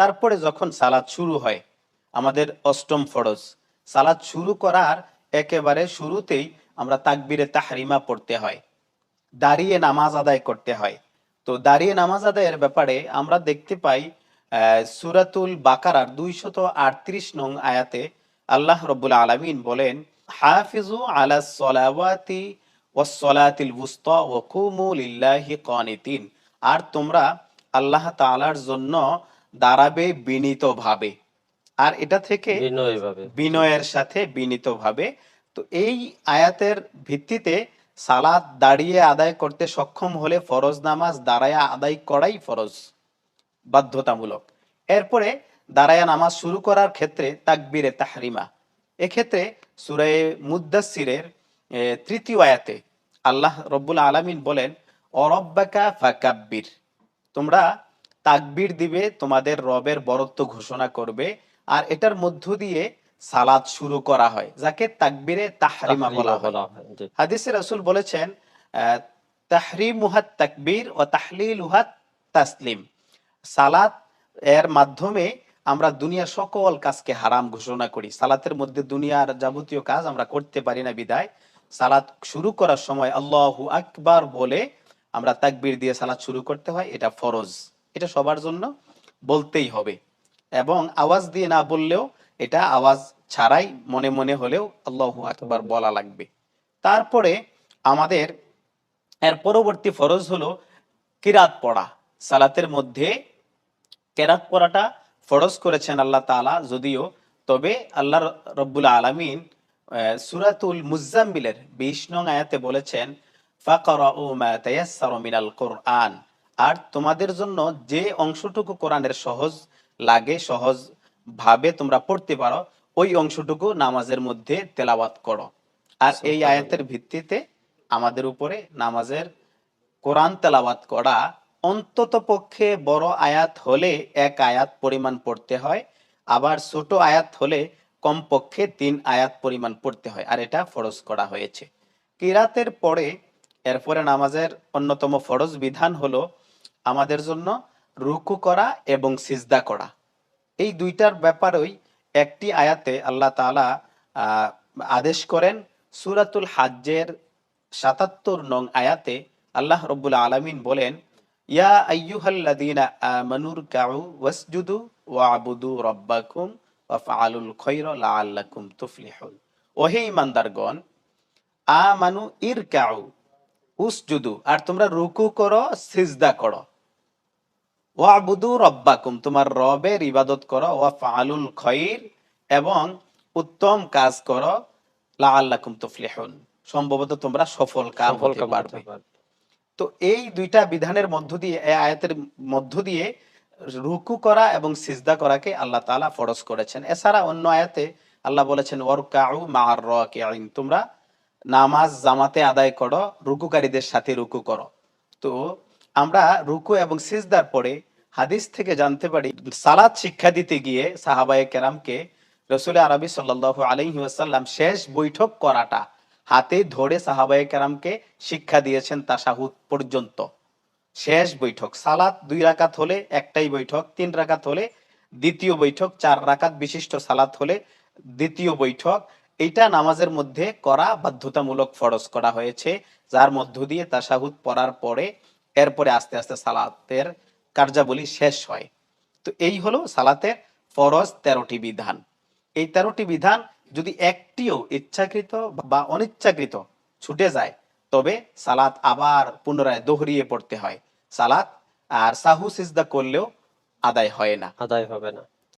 তারপরে যখন সালাদ শুরু হয়, আমাদের অষ্টম ফরজ। সালাদ শুরু করার একেবারে শুরুতেই আমরা তাকবিরে তাহরিমা পড়তে হয়। দাঁড়িয়ে নামাজ আদায় করতে হয়। তো দাঁড়িয়ে নামাজ আদায়ের ব্যাপারে আমরা দেখতে পাই সুরাতুল বাকারার দুইশত আটত্রিশ নং আয়াতে আল্লাহ রব্বুল আলমিন বলেন হাফিজু আলা সলাওয়াতি ওয়াসসালাতিল বুস্তা ওয়া কুমু লিল্লাহি কানিতিন আর তোমরা আল্লাহ তাআলার জন্য দাঁড়াবে বিনীতভাবে। আর এটা থেকে বিনয়ের সাথে বিনীতভাবে। তো এই আয়াতের ভিত্তিতে সালাদ দাঁড়িয়ে আদায় করতে সক্ষম হলে ফরজ নামাজ দাঁড়ায় আদায় করাই ফরজ বাধ্যতামূলক। এরপরে দাঁড়ায়া নামাজ শুরু করার ক্ষেত্রে তাকবিরে তাহরিমা। এক্ষেত্রে সুরায়ে মুদাসিরের তৃতীয় আয়াতে আল্লাহ রব্বুল আলামিন বলেন অরব্বাকা ফাকাব্বির। তোমরা তাকবির দিবে তোমাদের রবের বরত্ব ঘোষণা করবে আর এটার মধ্য দিয়ে সালাত শুরু করা হয় যাকে তাকবিরে তাহরিমা বলা হয়। হাদিসে রাসূল বলেছেন আহ, তাহরিমুহাত তাকবীর ও তাহলিলুহাত তাসলিম। সালাত এর মাধ্যমে আমরা দুনিয়ার সকল কাজকে হারাম ঘোষণা করি। সালাতের মধ্যে দুনিয়ার যাবতীয় কাজ আমরা করতে পারি না বিদায়। সালাত শুরু করার সময় আল্লাহু আকবার বলে আমরা তাকবীর দিয়ে সালাত শুরু করতে হয় এটা ফরজ। এটা সবার জন্য বলতেই হবে। এবং আওয়াজ দিয়ে না বললেও এটা আওয়াজ ছাড়াই মনে মনে হলেও আল্লাহ আকবার বলা লাগবে। তারপরে আমাদের এর পরবর্তী ফরজ হলো কিরাত পড়া। সালাতের মধ্যে কেরাত পড়াটা ফরজ করেছেন আল্লাহ তাআলা যদিও, তবে আল্লাহ রব্বুল আলামিন সূরাতুল মুজাম্মিলের 20 নং আয়াতে বলেছেন, ফাকরাউ ও মিনাল কুরআন। আর তোমাদের জন্য যে অংশটুকু কোরআনের সহজ লাগে সহজ ভাবে তোমরা পড়তে পারো ওই অংশটুকু নামাজের মধ্যে তেলাওয়াত করো। আর এই আয়াতের ভিত্তিতে আমাদের উপরে নামাজের কোরআন তেলাওয়াত করা অন্তত পক্ষে বড় আয়াত হলে এক আয়াত পরিমাণ পড়তে হয় আবার ছোট আয়াত হলে কমপক্ষে তিন আয়াত পরিমাণ পড়তে হয় আর এটা ফরজ করা হয়েছে। কিরাতের পরে এরপরে নামাজের অন্যতম ফরজ বিধান হলো আমাদের জন্য রুকু করা এবং সিজদা করা। এই দুইটার ব্যাপারেই একটি আয়াতে আল্লাহ আহ, আদেশ করেন সুরাতুল হাজ্জের সাতাত্তর নং আয়াতে আল্লাহ রব্বুল আলামিন বলেন ইয়া আইয়ুহাল্লাযীনা আমানুর কাউ ওয়াসজুদু ওয়াবুদু রাব্বাকুম ওয়াফআলুল খায়রা লাআল্লাকুম তুফলিহুন। ওহে ঈমানদারগণ আমানু ইরকাউ উসজুদু আর তোমরা রুকু করো সিজদা করো। ওয়াবুদু রব্বাকুম তোমার রবের ইবাদত করো ওয়া ফাআলুল খৈর এবং উত্তম কাজ করো লাআল্লাকুম তুফলিহুন সম্ভবত তোমরা সফল কাম হতে পারবে। তো এই দুইটা বিধানের মধ্য দিয়ে এই আয়াতের মধ্য দিয়ে রুকু করা এবং সিজদা করাকে আল্লাহ তাআলা ফরজ করেছেন। এছাড়া অন্য আয়াতে আল্লাহ বলেছেন ওয়ারকাউ রাকিঈন তোমরা নামাজ জামাতে আদায় করো রুকুকারীদের সাথে রুকু করো। তো আমরা রুকু এবং সিজদার পরে হাদিস থেকে জানতে পারি, সালাত শিক্ষা দিতে গিয়ে সাহাবায়ে কেরামকে রসুল আরবি আলাইহি ওয়াসাল্লাম শেষ বৈঠক করাটা, হাতে ধরে সাহাবায়ে কেরামকে শিক্ষা দিয়েছেন তাশাহুদ পর্যন্ত। শেষ বৈঠক, সালাত দুই রাকাত হলে একটাই বৈঠক, তিন রাকাত হলে দ্বিতীয় বৈঠক, চার রাকাত বিশিষ্ট সালাত হলে দ্বিতীয় বৈঠক। এটা নামাজের মধ্যে করা বাধ্যতামূলক ফরজ করা হয়েছে, যার মধ্য দিয়ে তাশাহুদ পড়ার পরে এরপরে আস্তে আস্তে সালাতের কার্যাবলী শেষ হয়। তো এই হলো সালাতের ফরজ তেরোটি বিধান। এই তেরোটি বিধান যদি একটিও ইচ্ছাকৃত বা অনিচ্ছাকৃত ছুটে যায়, তবে সালাত আবার পুনরায় দোহরিয়ে পড়তে হয়। সালাত আর সাহু সিজদা করলেও আদায় হয় না। আদায় হবে না।